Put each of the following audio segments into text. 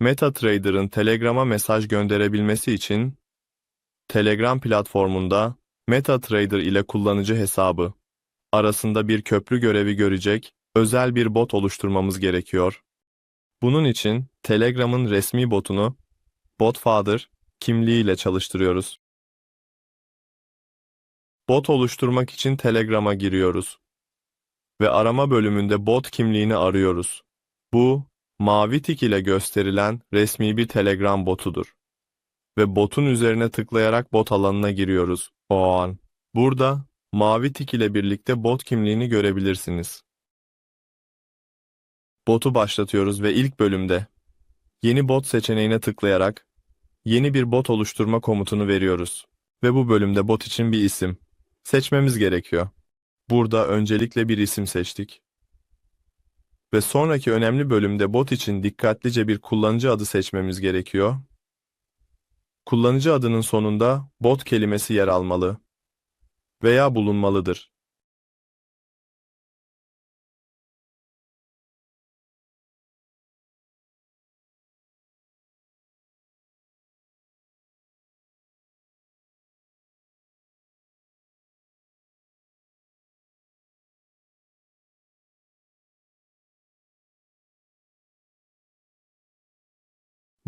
MetaTrader'ın Telegram'a mesaj gönderebilmesi için Telegram platformunda MetaTrader ile kullanıcı hesabı arasında bir köprü görevi görecek özel bir bot oluşturmamız gerekiyor. Bunun için Telegram'ın resmi botunu Botfather kimliğiyle çalıştırıyoruz. Bot oluşturmak için Telegram'a giriyoruz ve arama bölümünde bot kimliğini arıyoruz. Bu, mavi tik ile gösterilen resmi bir Telegram botudur. Ve botun üzerine tıklayarak bot alanına giriyoruz. O an. Burada, mavi tik ile birlikte bot kimliğini görebilirsiniz. Botu başlatıyoruz ve ilk bölümde yeni bot seçeneğine tıklayarak yeni bir bot oluşturma komutunu veriyoruz. Ve bu bölümde bot için bir isim seçmemiz gerekiyor. Burada öncelikle bir isim seçtik. Ve sonraki önemli bölümde bot için dikkatlice bir kullanıcı adı seçmemiz gerekiyor. Kullanıcı adının sonunda bot kelimesi yer almalı veya bulunmalıdır.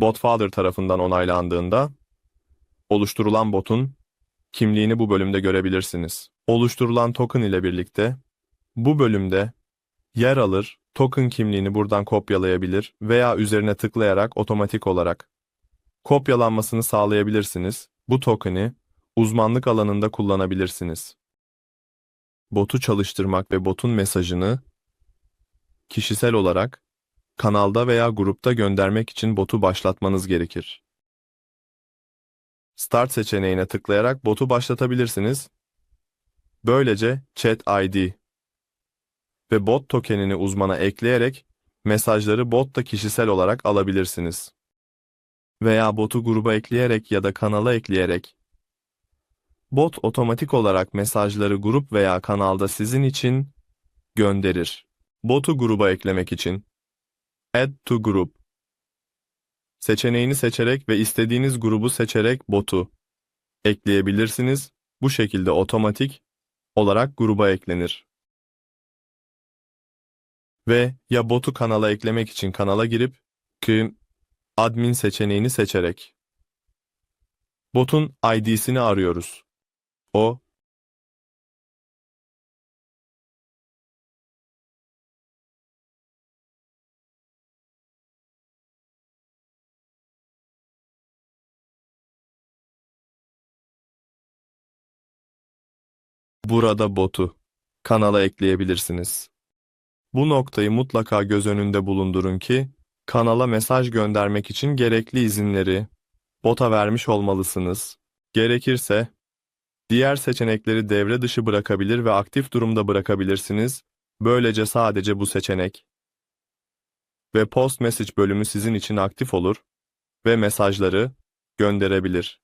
Botfather tarafından onaylandığında oluşturulan botun kimliğini bu bölümde görebilirsiniz. Oluşturulan token ile birlikte bu bölümde yer alır, token kimliğini buradan kopyalayabilir veya üzerine tıklayarak otomatik olarak kopyalanmasını sağlayabilirsiniz. Bu token'i uzmanlık alanında kullanabilirsiniz. Botu çalıştırmak ve botun mesajını kişisel olarak kanalda veya grupta göndermek için botu başlatmanız gerekir. Start seçeneğine tıklayarak botu başlatabilirsiniz. Böylece Chat ID ve bot tokenini uzmana ekleyerek mesajları botta kişisel olarak alabilirsiniz. Veya botu gruba ekleyerek ya da kanala ekleyerek bot otomatik olarak mesajları grup veya kanalda sizin için gönderir. Botu gruba eklemek için Add to Group seçeneğini seçerek ve istediğiniz grubu seçerek botu ekleyebilirsiniz. Bu şekilde otomatik olarak gruba eklenir. Ve ya botu kanala eklemek için kanala girip ki admin seçeneğini seçerek botun ID'sini arıyoruz. O Burada botu kanala ekleyebilirsiniz. Bu noktayı mutlaka göz önünde bulundurun ki kanala mesaj göndermek için gerekli izinleri bota vermiş olmalısınız. Gerekirse diğer seçenekleri devre dışı bırakabilir ve aktif durumda bırakabilirsiniz. Böylece sadece bu seçenek ve post message bölümü sizin için aktif olur ve mesajları gönderebilir.